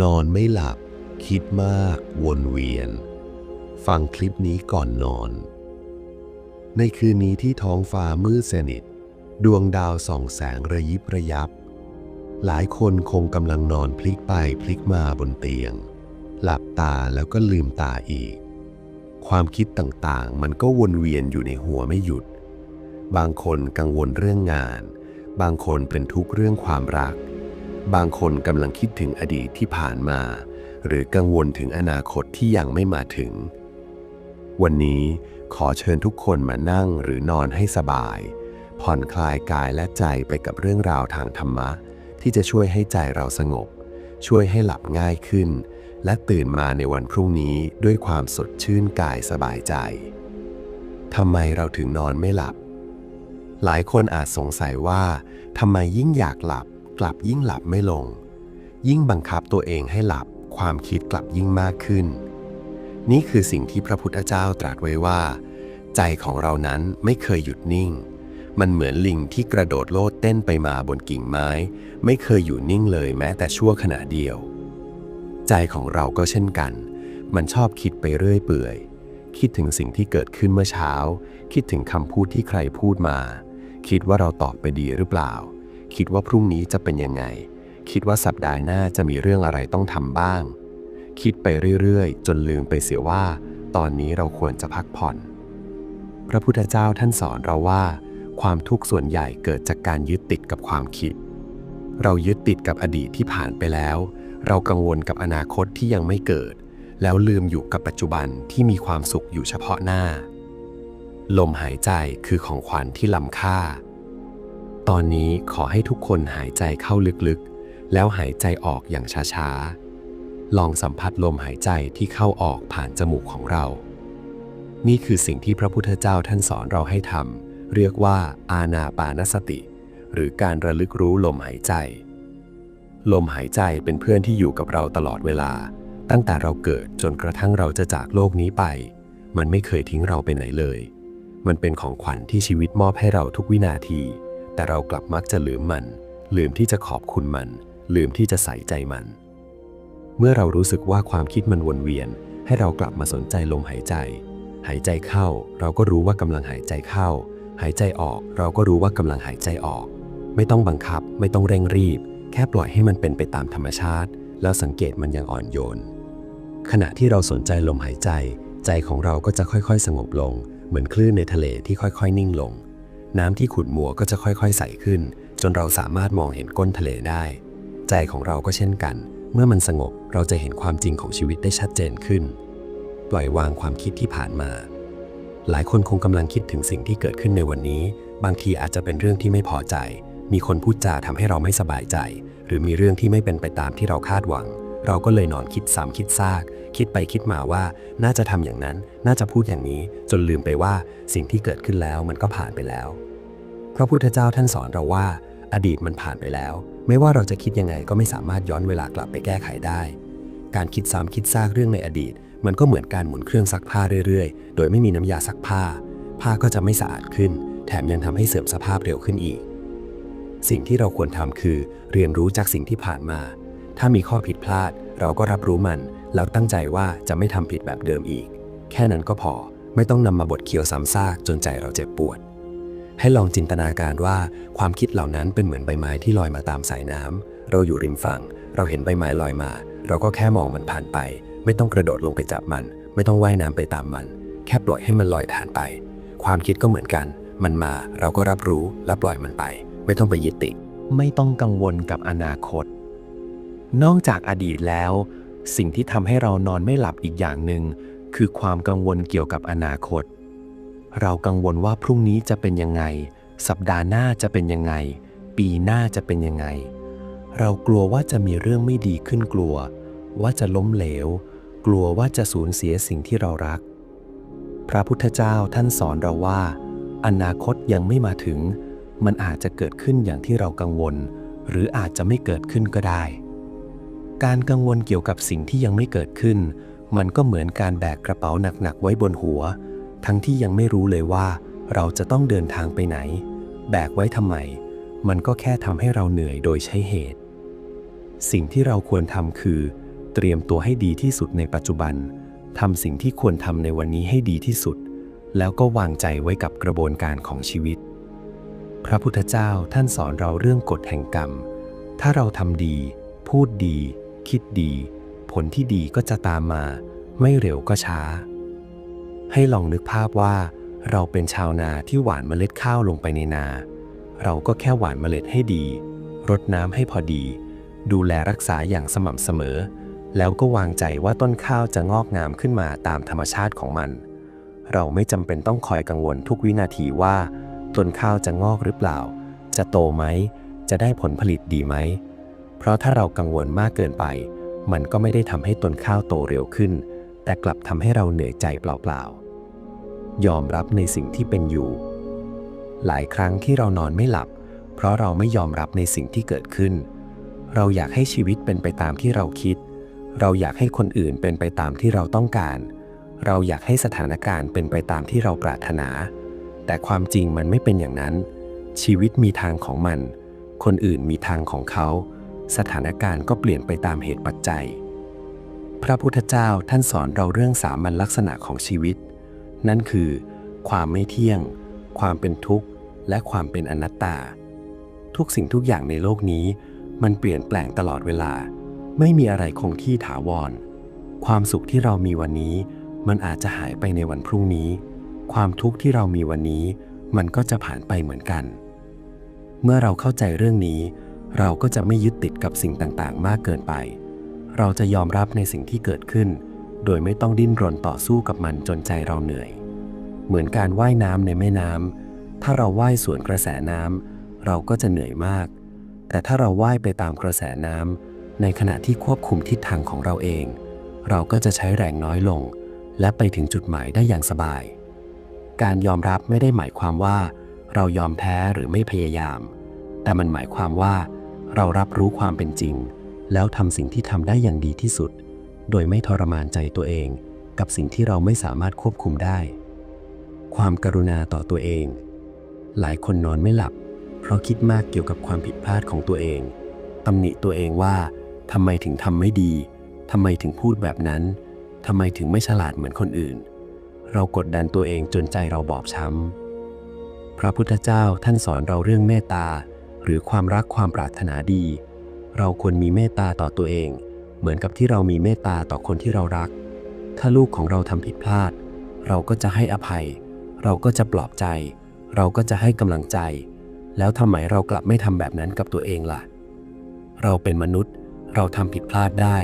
นอนไม่หลับ คิดมาก วนเวียน ฟังคลิปนี้ก่อนนอน ในคืนนี้ที่ท้องฟ้ามืดสนิท ดวงดาวส่องแสงระยิบระยับ หลายคนคงกำลังนอนพลิกไปพลิกมาบนเตียง หลับตาแล้วก็ลืมตาอีก ความคิดต่างๆ มันก็วนเวียนอยู่ในหัวไม่หยุด บางคนกังวลเรื่องงาน บางคนเป็นทุกข์เรื่องความรัก บางคนกำลังคิดถึงอดีตที่ผ่านมา หรือกังวลถึงอนาคตที่ยังไม่มาถึง วันนี้ขอเชิญทุกคนมานั่งหรือนอนให้สบาย ผ่อนคลายกายและใจไปกับเรื่องราวทางธรรมะ ที่จะช่วยให้ใจเราสงบ ช่วยให้หลับง่ายขึ้น และตื่นมาในวันพรุ่งนี้ด้วยความสดชื่นกายสบายใจทำไมเราถึงนอนไม่หลับ หลายคนอาจสงสัยว่าทำไมยิ่งอยากหลับ กลับยิ่งหลับไม่ลง ยิ่งบังคับตัวเองให้หลับความคิดกลับยิ่งมากขึ้น นี่คือสิ่งที่พระพุทธเจ้าตรัสไว้ว่า ใจของเรานั้นไม่เคยหยุดนิ่ง มันเหมือนลิงที่กระโดดโลดเต้นไปมาบนกิ่งไม้ ไม่เคยอยู่นิ่งเลยแม้แต่ชั่วขณะเดียว ใจของเราก็เช่นกัน มันชอบคิดไปเรื่อยเปื่อย คิดถึงสิ่งที่เกิดขึ้นเมื่อเช้า คิดถึงคำพูดที่ใครพูดมา คิดว่าเราตอบไปดีหรือเปล่า คิดว่าพรุ่งนี้จะเป็นยังไง คิดว่าสัปดาห์หน้าจะมีเรื่องอะไรต้องทำบ้าง คิดไปเรื่อยๆ จนลืมไปเสียว่า ตอนนี้เราควรจะพักผ่อน พระพุทธเจ้าท่านสอนเราว่า ความทุกข์ส่วนใหญ่เกิดจากการยึดติดกับความคิด เรายึดติดกับอดีตที่ผ่านไปแล้ว เรากังวลกับอนาคตที่ยังไม่เกิด แล้วลืมอยู่กับปัจจุบันที่มีความสุขอยู่เฉพาะหน้า ลมหายใจคือของขวัญที่ล้ำค่า ตอนนี้ขอให้ทุกคนหายใจเข้าลึกๆ แล้วหายใจออกอย่างช้าๆ ลองสัมผัสลมหายใจที่เข้าออกผ่านจมูกของเรา นี่คือสิ่งที่พระพุทธเจ้าท่านสอนเราให้ทำเรียกว่าอาณาปานสติ หรือการระลึกรู้ลมหายใจ ลมหายใจเป็นเพื่อนที่อยู่กับเราตลอดเวลา ตั้งแต่เราเกิดจนกระทั่งเราจะจากโลกนี้ไป มันไม่เคยทิ้งเราไปไหนเลย มันเป็นของขวัญที่ชีวิตมอบให้เราทุกวินาที แต่เรากลับมักจะลืมมัน ลืมที่จะขอบคุณมัน ลืมที่จะใส่ใจมัน เมื่อเรารู้สึกว่าความคิดมันวนเวียน ให้เรากลับมาสนใจลมหายใจ หายใจเข้า เราก็รู้ว่ากำลังหายใจเข้า หายใจออก เราก็รู้ว่ากำลังหายใจออก ไม่ต้องบังคับ ไม่ต้องเร่งรีบ แค่ปล่อยให้มันเป็นไปตามธรรมชาติ แล้วสังเกตมันอย่างอ่อนโยน ขณะที่เราสนใจลมหายใจ ใจของเราก็จะค่อยๆ สงบลง เหมือนคลื่นในทะเลที่ค่อยๆ นิ่งลง น้ำที่ขุ่นมัวก็จะค่อยๆ ใสขึ้น จนเราสามารถมองเห็นก้นทะเลได้ ใจของเราก็เช่นกัน เมื่อมันสงบเราจะเห็นความจริงของชีวิตได้ชัดเจนขึ้น ปล่อยวางความคิดที่ผ่านมา หลายคนคงกำลังคิดถึงสิ่งที่เกิดขึ้นในวันนี้ บางทีอาจจะเป็นเรื่องที่ไม่พอใจ มีคนพูดจาทำให้เราไม่สบายใจ หรือมีเรื่องที่ไม่เป็นไปตามที่เราคาดหวัง เราก็เลยนอนคิดซ้ำคิดซาก คิดไปคิดมาว่าน่าจะทำอย่างนั้น น่าจะพูดอย่างนี้ จนลืมไปว่าสิ่งที่เกิดขึ้นแล้วมันก็ผ่านไปแล้ว พระพุทธเจ้าท่านสอนเราว่า อดีตมันผ่านไปแล้ว ไม่ว่าเราจะคิดยังไงก็ไม่สามารถย้อนเวลากลับไปแก้ไขได้ การคิดซ้ำคิดซากเรื่องในอดีต มันก็เหมือนการหมุนเครื่องซักผ้าเรื่อยๆ โดยไม่มีน้ำยาซักผ้า ผ้าก็จะไม่สะอาดขึ้น แถมยังทำให้เสื่อมสภาพเร็วขึ้นอีกสิ่งที่เราควรทำคือ เรียนรู้จากสิ่งที่ผ่านมา ถ้ามีข้อผิดพลาด เราก็รับรู้มัน แล้วตั้งใจว่าจะไม่ทำผิดแบบเดิมอีก แค่นั้นก็พอไม่ต้องนำมาบทเคียวซ้ำซากจนใจเราเจ็บปวด ให้ลองจินตนาการว่าความคิดเหล่านั้นเป็นเหมือนใบไม้ที่ลอยมาตามสายน้ำเราอยู่ริมฝั่ง เราเห็นใบไม้ลอยมา เราก็แค่มองมันผ่านไป ไม่ต้องกระโดดลงไปจับมัน ไม่ต้องว่ายน้ำไปตามมัน แค่ปล่อยให้มันลอยผ่านไป ความคิดก็เหมือนกัน มันมาเราก็รับรู้และปล่อยมันไป ไม่ต้องไปยึดติดไม่ต้องกังวลกับอนาคต นอกจากอดีตแล้ว สิ่งที่ทำให้เรานอนไม่หลับอีกอย่างหนึ่งคือความกังวลเกี่ยวกับอนาคต เรากังวลว่าพรุ่งนี้จะเป็นยังไง สัปดาห์หน้าจะเป็นยังไง ปีหน้าจะเป็นยังไง เรากลัวว่าจะมีเรื่องไม่ดีขึ้นกลัว ว่าจะล้มเหลว กลัวว่าจะสูญเสียสิ่งที่เรารัก พระพุทธเจ้าท่านสอนเราว่า อนาคตยังไม่มาถึง มันอาจจะเกิดขึ้นอย่างที่เรากังวล หรืออาจจะไม่เกิดขึ้นก็ได้ การกังวลเกี่ยวกับสิ่งที่ยังไม่เกิดขึ้น มันก็เหมือนการแบกกระเป๋าหนักๆไว้บนหัว ทั้งที่ยังไม่รู้เลยว่า เราจะต้องเดินทางไปไหน แบกไว้ทำไม มันก็แค่ทำให้เราเหนื่อยโดยใช้เหตุ สิ่งที่เราควรทำคือ เตรียมตัวให้ดีที่สุดในปัจจุบันทำสิ่งที่ควรทำในวันนี้ให้ดีที่สุด แล้วก็วางใจไว้กับกระบวนการของชีวิต พระพุทธเจ้าท่านสอนเราเรื่องกฎแห่งกรรม ถ้าเราทำดี พูดดี คิดดี ผลที่ดีก็จะตามมา ไม่เร็วก็ช้า ให้ลองนึกภาพว่า เราเป็นชาวนาที่หว่านเมล็ดข้าวลงไปในนา เราก็แค่หว่านเมล็ดให้ดี รดน้ำให้พอดี ดูแลรักษาอย่างสม่ำเสมอ แล้วก็วางใจว่าต้นข้าวจะงอกงามขึ้นมาตามธรรมชาติของมัน เราไม่จำเป็นต้องคอยกังวลทุกวินาทีว่า ต้นข้าวจะงอกหรือเปล่า จะโตไหม จะได้ผลผลิตดีไหม เพราะถ้าเรากังวลมากเกินไป มันก็ไม่ได้ทำให้ต้นข้าวโตเร็วขึ้น แต่กลับทำให้เราเหนื่อยใจเปล่าๆ ยอมรับในสิ่งที่เป็นอยู่ หลายครั้งที่เรานอนไม่หลับ เพราะเราไม่ยอมรับในสิ่งที่เกิดขึ้น เราอยากให้ชีวิตเป็นไปตามที่เราคิด เราอยากให้คนอื่นเป็นไปตามที่เราต้องการ เราอยากให้สถานการณ์เป็นไปตามที่เราปรารถนา แต่ความจริงมันไม่เป็นอย่างนั้น ชีวิตมีทางของมัน คนอื่นมีทางของเขา สถานการณ์ก็เปลี่ยนไปตามเหตุปัจจัย พระพุทธเจ้าท่านสอนเราเรื่องสามัญลักษณะของชีวิต นั่นคือ ความไม่เที่ยง ความเป็นทุกข์ และความเป็นอนัตตา ทุกสิ่งทุกอย่างในโลกนี้ มันเปลี่ยนแปลงตลอดเวลา ไม่มีอะไรคงที่ถาวร ความสุขที่เรามีวันนี้ มันอาจจะหายไปในวันพรุ่งนี้ ความทุกข์ที่เรามีวันนี้ มันก็จะผ่านไปเหมือนกัน เมื่อเราเข้าใจเรื่องนี้ เราก็จะไม่ยึดติดกับสิ่งต่างๆ มากเกินไป เราจะยอมรับในสิ่งที่เกิดขึ้น โดยไม่ต้องดิ้นรนต่อสู้กับมันจนใจเราเหนื่อย เหมือนการว่ายน้ำในแม่น้ำถ้าเราว่ายสวนกระแสน้ำเราก็จะเหนื่อยมาก แต่ถ้าเราว่ายไปตามกระแสน้ำในขณะที่ควบคุมทิศทางของเราเอง เราก็จะใช้แรงน้อยลง และไปถึงจุดหมายได้อย่างสบาย การยอมรับไม่ได้หมายความว่า เรายอมแพ้หรือไม่พยายาม แต่มันหมายความว่า เรารับรู้ความเป็นจริง แล้วทำสิ่งที่ทำได้อย่างดีที่สุด โดยไม่ทรมานใจตัวเอง กับสิ่งที่เราไม่สามารถควบคุมได้ ความกรุณาต่อตัวเอง หลายคนนอนไม่หลับ เพราะคิดมากเกี่ยวกับความผิดพลาดของตัวเองตำหนิตัวเองว่าทำไมถึงทำไม่ดีทำไมถึงพูดแบบนั้นทำไมถึงไม่ฉลาดเหมือนคนอื่น เรากดดันตัวเองจนใจเราบอบช้ำพระพุทธเจ้าท่านสอนเราเรื่องเมตตา หรือความรักความปรารถนาดี เราควรมีเมตตาต่อตัวเอง เหมือนกับที่เรามีเมตตาต่อคนที่เรารัก ถ้าลูกของเราทำผิดพลาด เราก็จะให้อภัย เราก็จะปลอบใจ เราก็จะให้กำลังใจ แล้วทำไมเรากลับไม่ทำแบบนั้นกับตัวเองล่ะ เราเป็นมนุษย์ เราทำผิดพลาดได้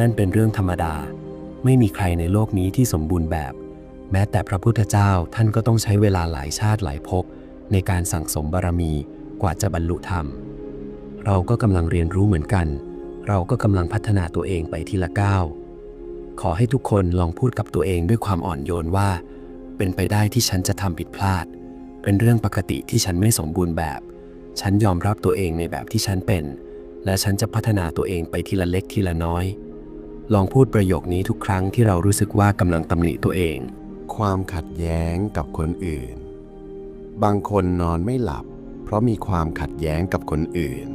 นั่นเป็นเรื่องธรรมดา ไม่มีใครในโลกนี้ที่สมบูรณ์แบบ แม้แต่พระพุทธเจ้าท่านก็ต้องใช้เวลาหลายชาติหลายภพในการสั่งสมบารมี ว่าจะบรรลุธรรม เราก็กำลังเรียนรู้เหมือนกัน เราก็กำลังพัฒนาตัวเองไปทีละก้าวขอให้ทุกคนลองพูดกับตัวเองด้วยความอ่อนโยนว่า เป็นไปได้ที่ฉันจะทำผิดพลาด เป็นเรื่องปกติที่ฉันไม่สมบูรณ์แบบ ฉันยอมรับตัวเองในแบบที่ฉันเป็น และฉันจะพัฒนาตัวเองไปทีละเล็กทีละน้อย ลองพูดประโยคนี้ทุกครั้งที่เรารู้สึกว่ากำลังตำหนิตัวเอง ความขัดแย้งกับคนอื่น บางคนนอนไม่หลับ เพราะมีความขัดแย้งกับคนอื่น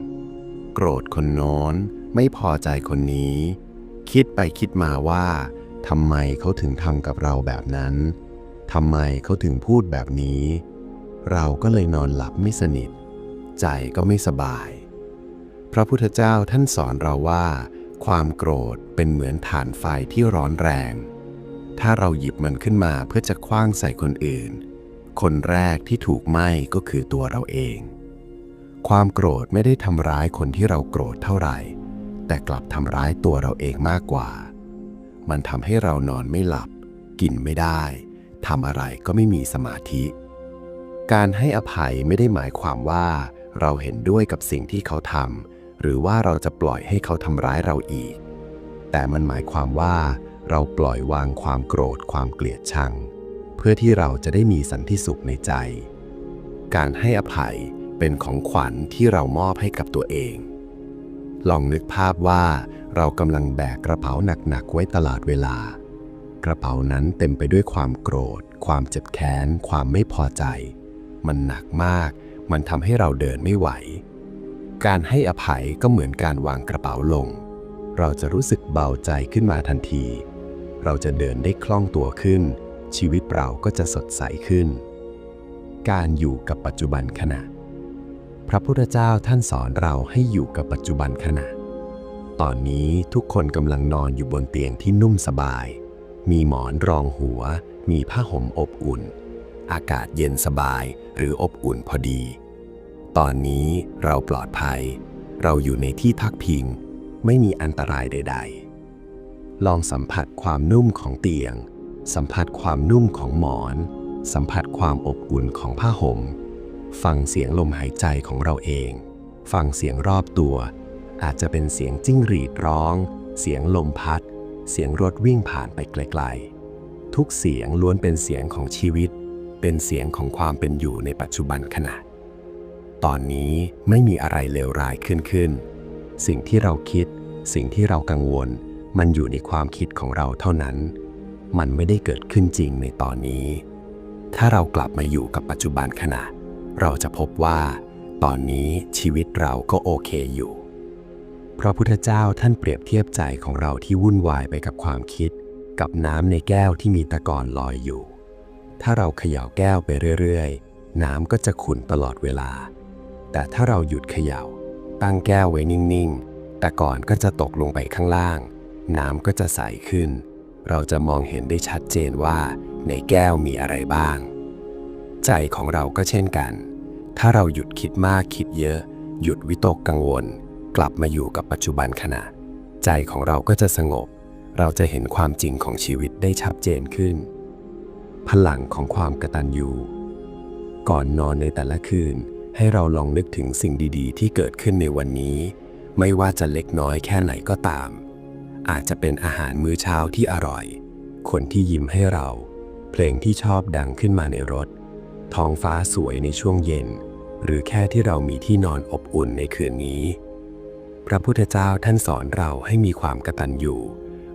โกรธคนโน้นไม่พอใจคนนี้ คิดไปคิดมาว่าทำไมเขาถึงทำกับเราแบบนั้นทำไมเขาถึงพูดแบบนี้ เราก็เลยนอนหลับไม่สนิท ใจก็ไม่สบาย พระพุทธเจ้าท่านสอนเราว่า ความโกรธเป็นเหมือนฐานไฟที่ร้อนแรง ถ้าเราหยิบมันขึ้นมาเพื่อจะคว้างใส่คนอื่น คนแรกที่ถูกไหม้ก็คือตัวเราเอง ความโกรธไม่ได้ทำร้ายคนที่เราโกรธเท่าไหร่ แต่กลับทำร้ายตัวเราเองมากกว่า มันทำให้เรานอนไม่หลับ กินไม่ได้ทำอะไรก็ไม่มีสมาธิ การให้อภัยไม่ได้หมายความว่า เราเห็นด้วยกับสิ่งที่เขาทำหรือว่าเราจะปล่อยให้เขาทำร้ายเราอีก แต่มันหมายความว่า เราปล่อยวางความโกรธความเกลียดชัง เพื่อที่เราจะได้มีสันติสุขในใจ การให้อภัยเป็นของขวัญที่เรามอบให้กับตัวเอง ลองนึกภาพว่าเรากำลังแบกกระเป๋าหนักๆไว้ตลอดเวลา กระเป๋านั้นเต็มไปด้วยความโกรธ ความเจ็บแค้น ความไม่พอใจ มันหนักมาก มันทำให้เราเดินไม่ไหว การให้อภัยก็เหมือนการวางกระเป๋าลง เราจะรู้สึกเบาใจขึ้นมาทันที เราจะเดินได้คล่องตัวขึ้น ชีวิตเราก็จะสดใสขึ้น การอยู่กับปัจจุบันขณะ พระพุทธเจ้าท่านสอนเราให้อยู่กับปัจจุบันขณะ ตอนนี้ทุกคนกำลังนอนอยู่บนเตียงที่นุ่มสบาย มีหมอนรองหัว มีผ้าห่มอบอุ่น อากาศเย็นสบายหรืออบอุ่นพอดี ตอนนี้เราปลอดภัย เราอยู่ในที่พักพิง ไม่มีอันตรายใด ๆ ลองสัมผัสความนุ่มของเตียง สัมผัสความนุ่มของหมอน สัมผัสความอบอุ่นของผ้าห่ม ฟังเสียงลมหายใจของเราเอง ฟังเสียงรอบตัว อาจจะเป็นเสียงจิ้งหรีดร้อง เสียงลมพัด เสียงรถวิ่งผ่านไปไกลๆ ทุกเสียงล้วนเป็นเสียงของชีวิต เป็นเสียงของความเป็นอยู่ในปัจจุบันขณะ ตอนนี้ไม่มีอะไรเลวร้ายขึ้นขึ้น สิ่งที่เราคิด สิ่งที่เรากังวล มันอยู่ในความคิดของเราเท่านั้น มันไม่ได้เกิดขึ้นจริงในตอนนี้ ถ้าเรากลับมาอยู่กับปัจจุบันขณะ เราจะพบว่า ตอนนี้ชีวิตเราก็โอเคอยู่ พระพุทธเจ้าท่านเปรียบเทียบใจของเราที่วุ่นวายไปกับความคิด กับน้ำในแก้วที่มีตะกอนลอยอยู่ ถ้าเราเขย่าแก้วไปเรื่อยๆ น้ำก็จะขุ่นตลอดเวลา แต่ถ้าเราหยุดเขย่า ตั้งแก้วไว้นิ่งๆ ตะกอนก็จะตกลงไปข้างล่าง น้ำก็จะใสขึ้น เราจะมองเห็นได้ชัดเจนว่า ในแก้วมีอะไรบ้าง ใจของเราก็เช่นกัน ถ้าเราหยุดคิดมากคิดเยอะ หยุดวิตกกังวล กลับมาอยู่กับปัจจุบันขณะ ใจของเราก็จะสงบ เราจะเห็นความจริงของชีวิตได้ชัดเจนขึ้น พลังของความกระตัญญูก่อนนอนในแต่ละคืน ให้เราลองนึกถึงสิ่งดีๆ ที่เกิดขึ้นในวันนี้ ไม่ว่าจะเล็กน้อยแค่ไหนก็ตาม อาจจะเป็นอาหารมื้อเช้าที่อร่อย คนที่ยิ้มให้เรา เพลงที่ชอบดังขึ้นมาในรถ ท้องฟ้าสวยในช่วงเย็น หรือแค่ที่เรามีที่นอนอบอุ่นในคืนนี้ พระพุทธเจ้าท่านสอนเราให้มีความกตัญญู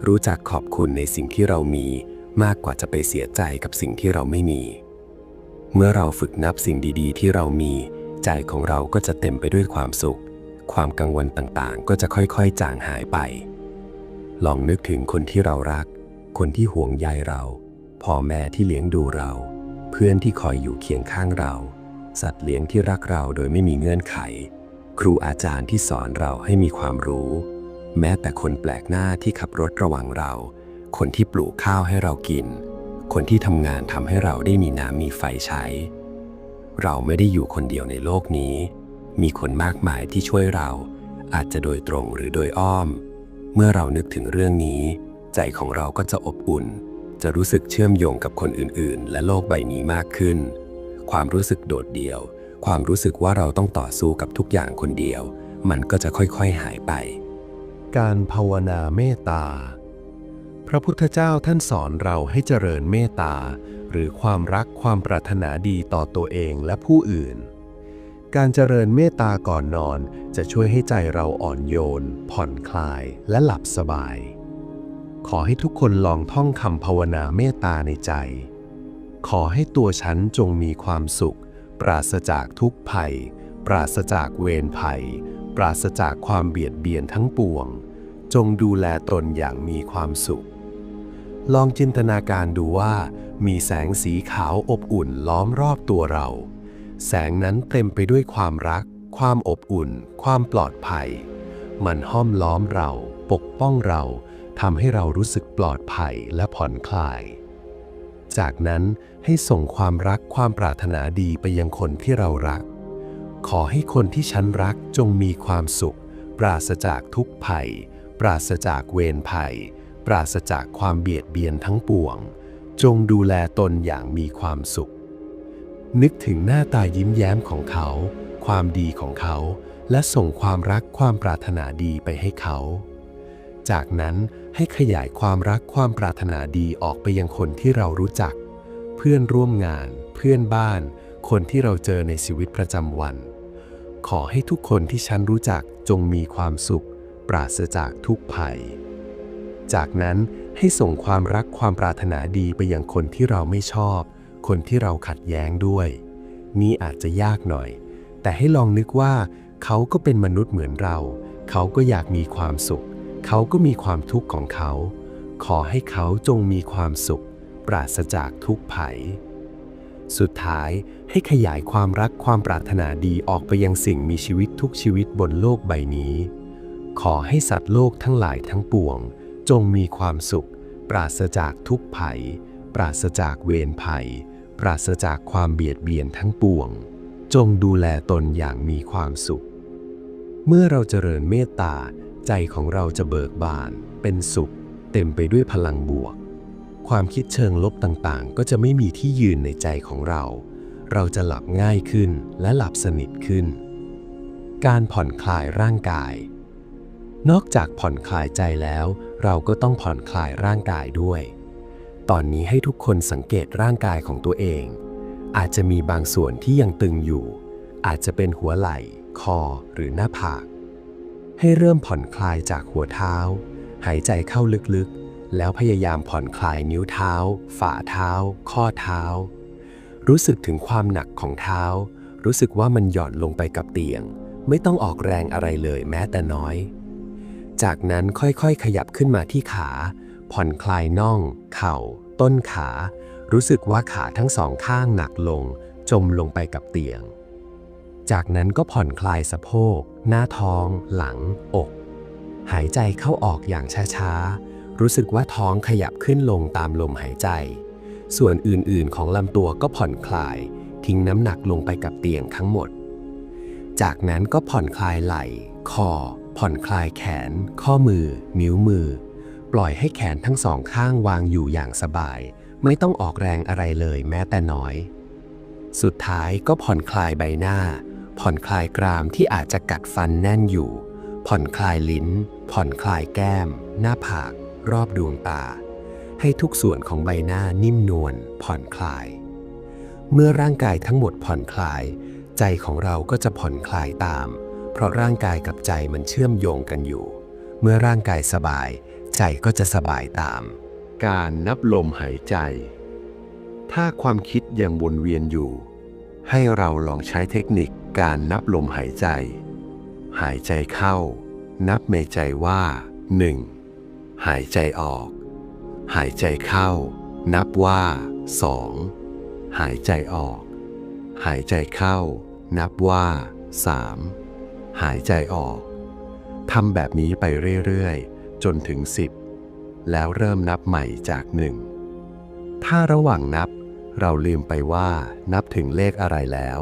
รู้จักขอบคุณในสิ่งที่เรามีมากกว่าจะไปเสียใจกับสิ่งที่เราไม่มี เมื่อเราฝึกนับสิ่งดีๆ ที่เรามี ใจของเราก็จะเต็มไปด้วยความสุข ความกังวลต่างๆ ก็จะค่อยๆ จางหายไป ลองนึกถึงคนที่เรารัก คนที่ห่วงใยเรา พ่อแม่ที่เลี้ยงดูเรา เพื่อนที่คอยอยู่เคียงข้างเรา สัตว์เลี้ยงที่รักเราโดยไม่มีเงื่อนไข ครูอาจารย์ที่สอนเราให้มีความรู้ แม้แต่คนแปลกหน้าที่ขับรถระหว่างเรา คนที่ปลูกข้าวให้เรากิน คนที่ทำงานทำให้เราได้มีน้ำมีไฟใช้ เราไม่ได้อยู่คนเดียวในโลกนี้ มีคนมากมายที่ช่วยเรา อาจจะโดยตรงหรือโดยอ้อม เมื่อเรานึกถึงเรื่องนี้ ใจของเราก็จะอบอุ่น จะรู้สึกเชื่อมโยงกับคนอื่นๆ และโลกใบนี้มากขึ้น ความรู้สึกโดดเดี่ยว ความรู้สึกว่าเราต้องต่อสู้กับทุกอย่างคนเดียว มันก็จะค่อยๆหายไป การภาวนาเมตตา พระพุทธเจ้าท่านสอนเราให้เจริญเมตตา หรือความรักความปรารถนาดีต่อตัวเองและผู้อื่น การเจริญเมตตาก่อนนอนจะช่วยให้ใจเราอ่อนโยน ผ่อนคลายและหลับสบาย ขอให้ทุกคนลองท่องคำภาวนาเมตตาในใจ ขอให้ตัวฉันจงมีความสุข ปราศจากทุกภัย ปราศจากเวรภัย ปราศจากความเบียดเบียนทั้งปวง จงดูแลตนอย่างมีความสุข ลองจินตนาการดูว่า มีแสงสีขาวอบอุ่นล้อมรอบตัวเรา แสงนั้นเต็มไปด้วยความรัก ความอบอุ่น ความปลอดภัย มันห้อมล้อมเรา ปกป้องเราทำให้เรารู้สึกปลอดภัยและผ่อนคลาย จากนั้นให้ส่งความรักความปรารถนาดีไปยังคนที่เรารัก ขอให้คนที่ฉันรักจงมีความสุข ปราศจากทุกข์ภัย ปราศจากเวรภัย ปราศจากความเบียดเบียนทั้งปวง จงดูแลตนอย่างมีความสุข นึกถึงหน้าตายิ้มแย้มของเขา ความดีของเขา และส่งความรักความปรารถนาดีไปให้เขา จากนั้นให้ขยายความรักความปรารถนาดีออกไปยังคนที่เรารู้จัก เพื่อนร่วมงาน เพื่อนบ้าน คนที่เราเจอในชีวิตประจำวัน ขอให้ทุกคนที่ฉันรู้จักจงมีความสุข ปราศจากทุกภัย จากนั้นให้ส่งความรักความปรารถนาดีไปยังคนที่เราไม่ชอบ คนที่เราขัดแย้งด้วย นี่อาจจะยากหน่อย แต่ให้ลองนึกว่า เขาก็เป็นมนุษย์เหมือนเรา เขาก็อยากมีความสุข เขาก็มีความทุกข์ของเขา ขอให้เขาจงมีความสุข ปราศจากทุกข์ภัยสุดท้ายให้ขยายความรักความปรารถนาดีออกไปยังสิ่งมีชีวิตทุกชีวิตบนโลกใบนี้ ขอให้สัตว์โลกทั้งหลายทั้งปวง จงมีความสุข ปราศจากทุกข์ภัย ปราศจากเวรภัย ปราศจากความเบียดเบียนทั้งปวง จงดูแลตนอย่างมีความสุข เมื่อเราเจริญเมตตา ใจของเราจะเบิกบาน เป็นสุข เต็มไปด้วยพลังบวก ความคิดเชิงลบต่างๆ ก็จะไม่มีที่ยืนในใจของเรา เราจะหลับง่ายขึ้นและหลับสนิทขึ้น การผ่อนคลายร่างกาย นอกจากผ่อนคลายใจแล้ว เราก็ต้องผ่อนคลายร่างกายด้วย ตอนนี้ให้ทุกคนสังเกตร่างกายของตัวเอง อาจจะมีบางส่วนที่ยังตึงอยู่ อาจจะเป็นหัวไหล่ คอหรือหน้าผาก ให้เริ่มผ่อนคลายจากหัวเท้า หายใจเข้าลึกๆ แล้วพยายามผ่อนคลายนิ้วเท้า ฝ่าเท้า ข้อเท้า รู้สึกถึงความหนักของเท้า รู้สึกว่ามันหย่อนลงไปกับเตียง ไม่ต้องออกแรงอะไรเลยแม้แต่น้อย จากนั้นค่อยๆ ขยับขึ้นมาที่ขา ผ่อนคลายน่อง เข่า ต้นขา รู้สึกว่าขาทั้งสองข้างหนักลง จมลงไปกับเตียง จากนั้นก็ผ่อนคลายสะโพก หน้าท้อง หลัง อก หายใจเข้าออกอย่างช้าๆ รู้สึกว่าท้องขยับขึ้นลงตามลมหายใจ ส่วนอื่นๆ ของลำตัวก็ผ่อนคลาย ทิ้งน้ำหนักลงไปกับเตียงทั้งหมด จากนั้นก็ผ่อนคลายไหล่ คอ ผ่อนคลายแขน ข้อมือ นิ้วมือ ปล่อยให้แขนทั้งสองข้างวางอยู่อย่างสบาย ไม่ต้องออกแรงอะไรเลยแม้แต่น้อย สุดท้ายก็ผ่อนคลายใบหน้า ผ่อนคลายกรามที่อาจจะกัดฟันแน่นอยู่ ผ่อนคลายลิ้น ผ่อนคลายแก้ม หน้าผาก รอบดวงตา ให้ทุกส่วนของใบหน้านิ่มนวลผ่อนคลาย เมื่อร่างกายทั้งหมดผ่อนคลาย ใจของเราก็จะผ่อนคลายตาม เพราะร่างกายกับใจมันเชื่อมโยงกันอยู่ เมื่อร่างกายสบาย ใจก็จะสบายตาม การนับลมหายใจ ถ้าความคิดยังวนเวียนอยู่ ให้เราลองใช้เทคนิคการนับลมหายใจ หายใจเข้า นับในใจว่า 1. หายใจออก หายใจเข้า นับว่า 2. หายใจออก หายใจเข้า นับว่า 3. หายใจออกทำแบบนี้ไปเรื่อยๆ จนถึง 10 แล้วเริ่มนับใหม่จากหนึ่งถ้าระหว่างนับเราลืมไปว่านับถึงเลขอะไรแล้ว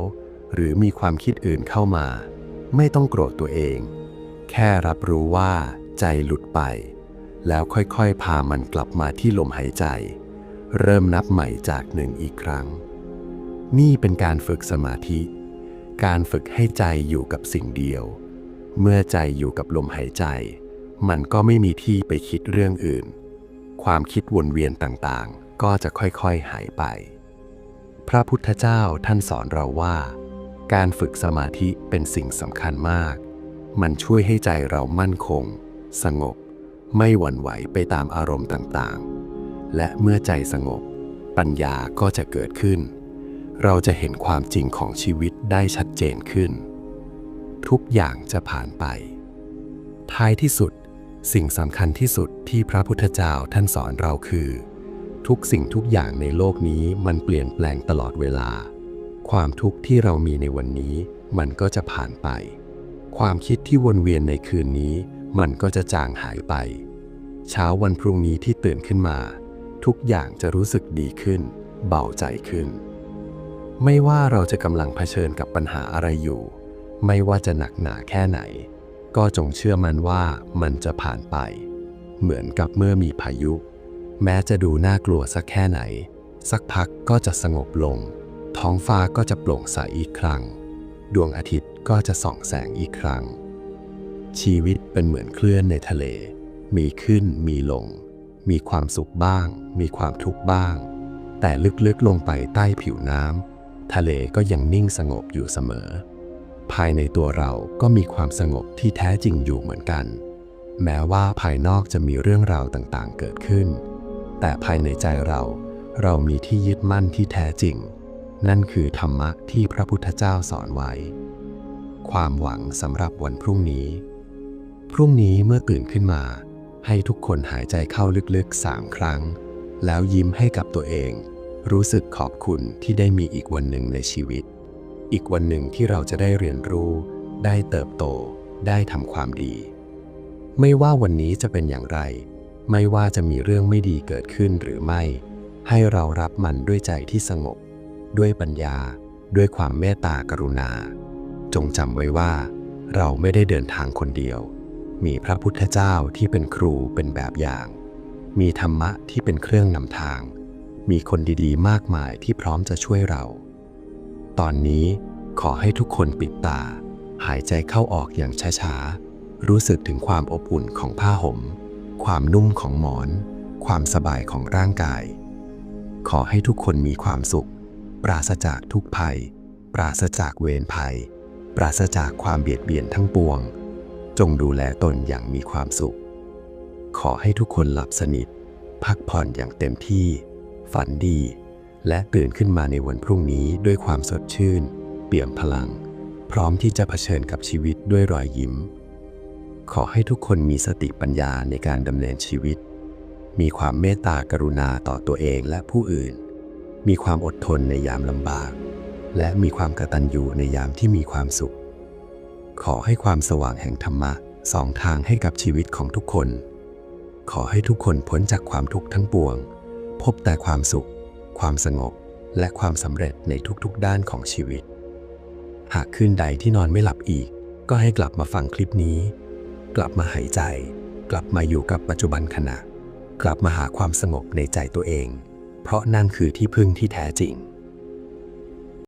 หรือมีความคิดอื่นเข้ามา ไม่ต้องโกรธตัวเอง แค่รับรู้ว่าใจหลุดไป แล้วค่อยๆ พามันกลับมาที่ลมหายใจ เริ่มนับใหม่จากหนึ่งอีกครั้ง นี่เป็นการฝึกสมาธิ การฝึกให้ใจอยู่กับสิ่งเดียว เมื่อใจอยู่กับลมหายใจ มันก็ไม่มีที่ไปคิดเรื่องอื่น ความคิดวนเวียนต่างๆ ก็จะค่อยๆหายไป พระพุทธเจ้าท่านสอนเราว่า การฝึกสมาธิเป็นสิ่งสำคัญมาก มันช่วยให้ใจเรามั่นคง สงบ ไม่หวั่นไหวไปตามอารมณ์ต่างๆ และเมื่อใจสงบ ปัญญาก็จะเกิดขึ้น เราจะเห็นความจริงของชีวิตได้ชัดเจนขึ้น ทุกอย่างจะผ่านไป ท้ายที่สุด สิ่งสำคัญที่สุดที่พระพุทธเจ้าท่านสอนเราคือ ทุกสิ่งทุกอย่างในโลกนี้มันเปลี่ยนแปลงตลอดเวลา ความทุกข์ที่เรามีในวันนี้มันก็จะผ่านไป ความคิดที่วนเวียนในคืนนี้ มันก็จะจางหายไป เช้าวันพรุ่งนี้ที่ตื่นขึ้นมา ทุกอย่างจะรู้สึกดีขึ้น เบาใจขึ้น ไม่ว่าเราจะกำลังเผชิญกับปัญหาอะไรอยู่ ไม่ว่าจะหนักหนาแค่ไหน ก็จงเชื่อมันว่ามันจะผ่านไป เหมือนกับเมื่อมีพายุ แม้จะดูน่ากลัวสักแค่ไหน สักพักก็จะสงบลง ท้องฟ้าก็จะโปร่งใสอีกครั้ง ดวงอาทิตย์ก็จะส่องแสงอีกครั้ง ชีวิตเป็นเหมือนคลื่นในทะเล มีขึ้นมีลง มีความสุขบ้าง มีความทุกข์บ้าง แต่ลึกๆลงไปใต้ผิวน้ำทะเลก็ยังนิ่งสงบอยู่เสมอ ภายในตัวเราก็มีความสงบที่แท้จริงอยู่เหมือนกัน แม้ว่าภายนอกจะมีเรื่องราวต่างๆ เกิดขึ้น แต่ภายในใจเราเรามีที่ยึดมั่นที่แท้จริง นั่นคือธรรมะที่พระพุทธเจ้าสอนไว้ ความหวังสำหรับวันพรุ่งนี้ พรุ่งนี้เมื่อตื่นขึ้นมา ให้ทุกคนหายใจเข้าลึกๆสามครั้ง แล้วยิ้มให้กับตัวเอง รู้สึกขอบคุณที่ได้มีอีกวันหนึ่งในชีวิต อีกวันหนึ่งที่เราจะได้เรียนรู้ ได้เติบโต ได้ทำความดี ไม่ว่าวันนี้จะเป็นอย่างไร ไม่ว่าจะมีเรื่องไม่ดีเกิดขึ้นหรือไม่ ให้เรารับมันด้วยใจที่สงบ ด้วยปัญญา ด้วยความเมตตากรุณา จงจำไว้ว่า เราไม่ได้เดินทางคนเดียว มีพระพุทธเจ้าที่เป็นครูเป็นแบบอย่าง มีธรรมะที่เป็นเครื่องนำทาง มีคนดีๆ มากมายที่พร้อมจะช่วยเรา ตอนนี้ขอให้ทุกคนปิดตา หายใจเข้าออกอย่างช้าๆ รู้สึกถึงความอบอุ่นของผ้าห่ม ความนุ่มของหมอน ความสบายของร่างกาย ขอให้ทุกคนมีความสุข ปราศจากทุกภัย ปราศจากเวรภัย ปราศจากความเบียดเบียนทั้งปวง จงดูแลตนอย่างมีความสุข ขอให้ทุกคนหลับสนิท พักผ่อนอย่างเต็มที่ ฝันดี และตื่นขึ้นมาในวันพรุ่งนี้ด้วยความสดชื่น เปี่ยมพลัง พร้อมที่จะเผชิญกับชีวิตด้วยรอยยิ้ม ขอให้ทุกคนมีสติปัญญาในการดำเนินชีวิต มีความเมตตากรุณาต่อตัวเองและผู้อื่น มีความอดทนในยามลำบาก และมีความกตัญญูในยามที่มีความสุข ขอให้ความสว่างแห่งธรรมะสองทางให้กับชีวิตของทุกคน ขอให้ทุกคนพ้นจากความทุกข์ทั้งปวง พบแต่ความสุข ความสงบและความสำเร็จในทุกๆด้านของชีวิต หากคืนใดที่นอนไม่หลับอีก ก็ให้กลับมาฟังคลิปนี้ กลับมาหายใจ กลับมาอยู่กับปัจจุบันขณะ กลับมาหาความสงบในใจตัวเอง เพราะนั่นคือที่พึ่งที่แท้จริง